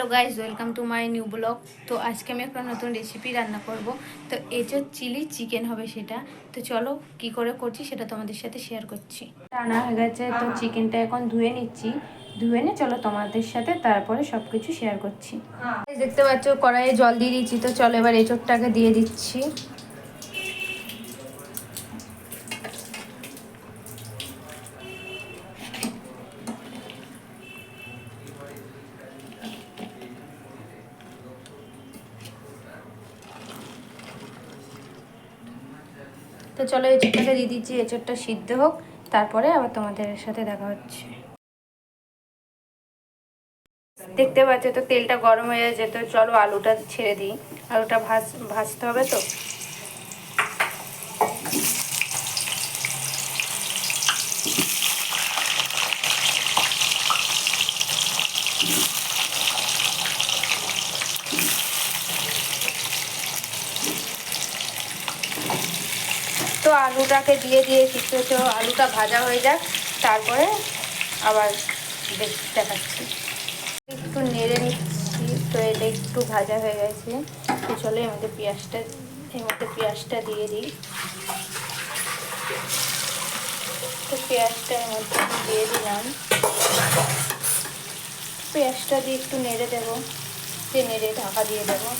Hello guys welcome to my new blog. তো আজকে আমি একটা নতুন রেসিপি রান্না করব। তো এঁচোর চিলি চিকেন হবে সেটা। তো চলো কি করে করছি সেটা তোমাদের সাথে শেয়ার করছি। রান্না হয়ে গেছে, তো চিকেনটা এখন ধুয়ে নিচ্ছি। ধুয়ে নিয়ে চলো তোমাদের সাথে তারপরে সব কিছু শেয়ার করছি দেখতে পাচ্ছ, কড়াইয়ে জল দিয়ে দিচ্ছি তো চলো এবার এঁচোরটাকে দিয়ে দিচ্ছি। তো চলো এঁচোড়টাকে দিয়ে দিচ্ছি, এঁচোড়টা সিদ্ধ হোক, তারপরে আবার তোমাদের সাথে দেখা হচ্ছে। দেখতে পাচ্ছ তো তেলটা গরম হয়ে যাচ্ছে তো চলো আলুটা ছেড়ে দিই। আলুটা ভাজ, ভাজতে হবে তো? তো আলুটাকে দিয়ে দিয়েছি তো তো আলুটা ভাজা হয়ে যাক, তারপরে আবার দেখ- দেখাচ্ছি। একটু নেড়ে নিচ্ছি, তো এটা একটু ভাজা হয়ে গেছে। তো চলো এর মধ্যে পেঁয়াজটা, এর মধ্যে পেঁয়াজটা দিয়ে দিই। তো পেঁয়াজটা এর মধ্যে দিয়ে দিলাম। পেঁয়াজটা দিয়ে একটু নেড়ে দেবো, দিয়ে নেড়ে ঢাকা দিয়ে দেবো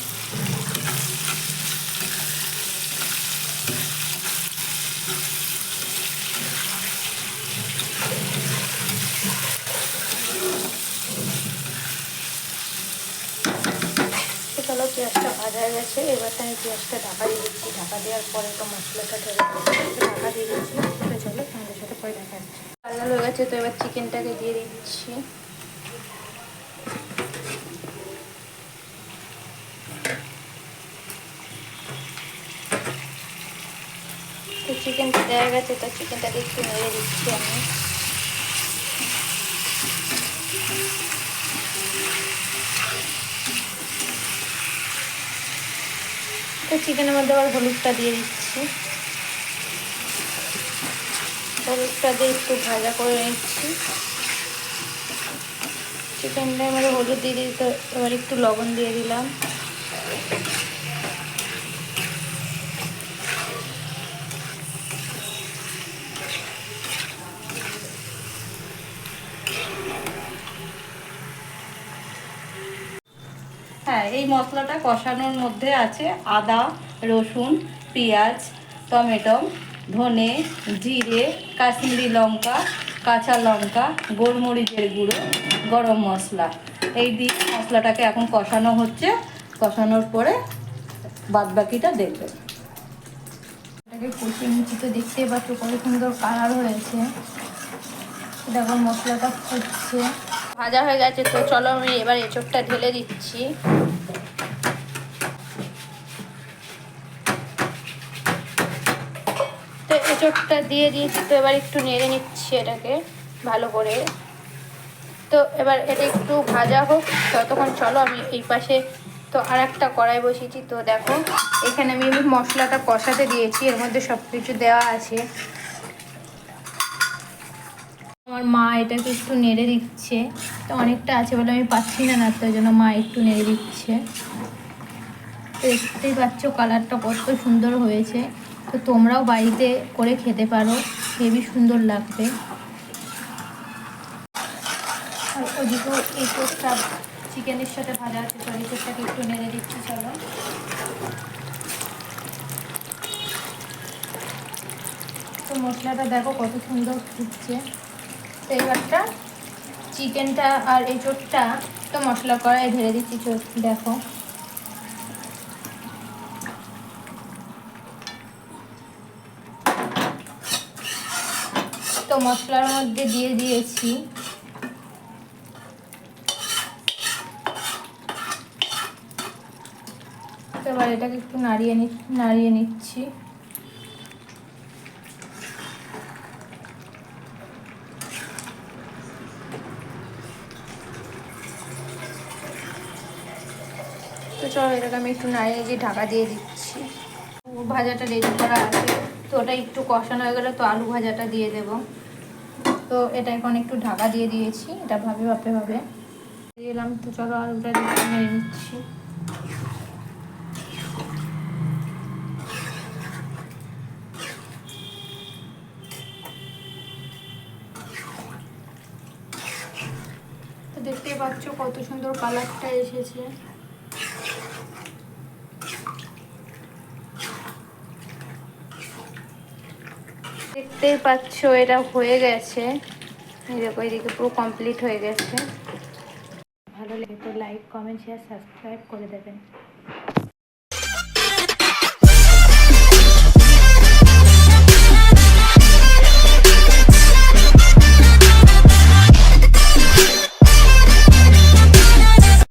তো চলো পেঁয়াজটা ভাজা হয়ে গেছে, এবার আমি পেঁয়াজটা ঢাকা দিয়ে দিচ্ছি। ঢাকা দেওয়ার পরে তো মশলাটা ঢেলে ঢাকা দিয়ে দিচ্ছি তো চলো তোমাদের সাথে পরে দেখা যাচ্ছে। হয়ে গেছে, তো এবার চিকেনটাকে দিয়ে দিচ্ছি। তো চিকেনটা দেওয়া গেছে, তো চিকেনটাকে একটু নেড়ে দিচ্ছি আমি। তো চিকেনের মধ্যে আবার হলুদটা দিয়ে দিচ্ছি। হলুদটা দিয়ে একটু ভাজা করে নিচ্ছি। চিকেনটা আমার হলুদ দিয়ে দিতে এবার একটু লবণ দিয়ে দিলাম। এই মশলাটা কষানোর মধ্যে আছে আদা, রসুন, পেঁয়াজ, টমেটো, ধনে, জিরে, কাশ্মীরি লঙ্কা, কাঁচা লঙ্কা, গোলমরিচের গুঁড়ো, গরম মশলা। এই দিয়ে মশলাটাকে এখন কষানো হচ্ছে। কষানোর পরে বাদবাকিটা দেখবে। এটাকে নিচ্ছি তো দেখতেই পাচ্ছ কত সুন্দর কালার হয়েছে। দেখো মশলাটা ফুটছে। ভাজা হয়ে গেছে তো চলো আমি এবার এঁচোড়টা ঢেলে দিচ্ছি। তো এঁচোড়টা দিয়ে দিয়েছি, তো এবার একটু নেড়ে নিচ্ছি এটাকে ভালো করে। তো এবার এটা একটু ভাজা হোক, ততক্ষণ চলো আমি এই পাশে তো আর একটা কড়াই বসিয়েছি। তো দেখো, এখানে আমি মশলাটা কষাতে দিয়েছি, এর মধ্যে সব কিছু দেওয়া আছে। আমার মা এটাকে একটু নেড়ে দিচ্ছে। তো অনেকটা আছে বলে আমি পাচ্ছি না নাড়তে ওই জন্য মা একটু নেড়ে দিচ্ছে। তো দেখতেই পাচ্ছ কালারটা কত সুন্দর হয়েছে। তো তোমরাও বাড়িতে করে খেতে পারো হেবি সুন্দর লাগবে। আর ওদিকেও এই চোখটা চিকেনের সাথে ভাজা আছে, তো এই চোখটাকে একটু নেড়ে দিচ্ছি, চলো। তো মশলাটা দেখো কত সুন্দর ফুটছে। তো এবারটা চিকেনটা আর এই চোটটা, তো মশলা কড়াই ঢেলে দিচ্ছি, চোট, দেখো। তো মশলার মধ্যে দিয়ে দিয়েছি। এবার এটাকে একটু নাড়িয়ে নি, নাড়িয়ে নিচ্ছি। চলো এটাকে আমি একটু নাড়িয়ে দিয়ে ঢাকা দিয়ে দিচ্ছি। ভাজাটা রেডি করা আছে, তো ওটা একটু কষানো হয়ে গেলে তো আলু ভাজাটা দিয়ে দেব। তো এটা এখন একটু ঢাকা দিয়ে দিয়েছি, এটা ভাবে ভাবে ভাবে দিলাম, তো চলো আলুটা মেরে নিচ্ছি। তো দেখতেই পাচ্ছ কত সুন্দর কালারটা এসেছে। দেখতেই পাচ্ছ, এটা হয়ে গেছে। দেখো এদিকে পুরো কমপ্লিট হয়ে গেছে। ভালো লাগে তো লাইক কমেন্ট শেয়ার সাবস্ক্রাইব করে দেবেন।